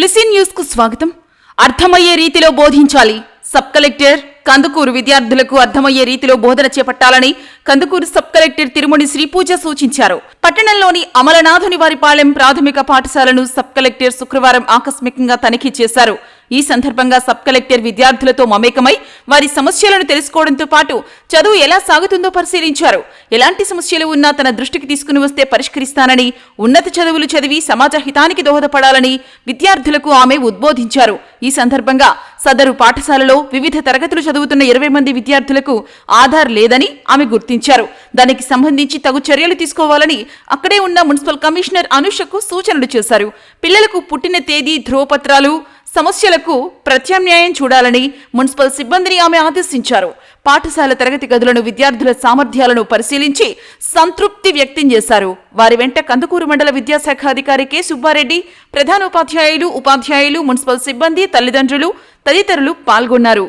తులసి న్యూస్కు స్వాగతం. అర్థమయ్యే రీతిలో బోధించాలి. సబ్ కలెక్టర్ కందుకూరు విద్యార్థులకు అర్థమయ్యే రీతిలో బోధన చేపట్టాలని కందుకూరు సబ్ కలెక్టర్ తిరుమణి శ్రీపూజ సూచించారు. పట్టణంలోని అమలనాథుని వారిపాలెం ప్రాథమిక పాఠశాలను సబ్ కలెక్టర్ శుక్రవారం ఆకస్మికంగా తనిఖీ చేశారు. ఈ సందర్భంగా సబ్ కలెక్టర్ విద్యార్థులతో మమేకమై వారి సమస్యలను తెలుసుకోవడంతో పాటు చదువు ఎలా సాగుతుందో పరిశీలించారు. ఎలాంటి సమస్యలు ఉన్నా తన దృష్టికి తీసుకుని వస్తే పరిష్కరిస్తానని ఉన్నత చదువులు చదివి సమాజ హితానికి దోహదపడాలని విద్యార్థులకు ఆమె ఉద్బోధించారు. ఈ సందర్భంగా సదరు పాఠశాలలో వివిధ తరగతులు చదువుతున్న ఇరవై మంది విద్యార్థులకు ఆధార్ లేదని ఆమె గుర్తించారు. దానికి సంబంధించి తగు చర్యలు తీసుకోవాలని అక్కడే ఉన్న మున్సిపల్ కమిషనర్ అనుషకు సూచనలు చేశారు. పిల్లలకు పుట్టిన తేదీ ధ్రువపత్రాలు సమస్యలకు ప్రత్యామ్నాయం చూడాలని మున్సిపల్ సిబ్బందిని ఆమె ఆదేశించారు. పాఠశాల తరగతి గదులను విద్యార్థుల సామర్థ్యాలను పరిశీలించి సంతృప్తి వ్యక్తం చేశారు. వారి వెంట కందుకూరు మండల విద్యాశాఖ అధికారి కె. సుబ్బారెడ్డి ప్రధానోపాధ్యాయులు ఉపాధ్యాయులు మున్సిపల్ సిబ్బంది తల్లిదండ్రులు తదితరులు పాల్గొన్నారు.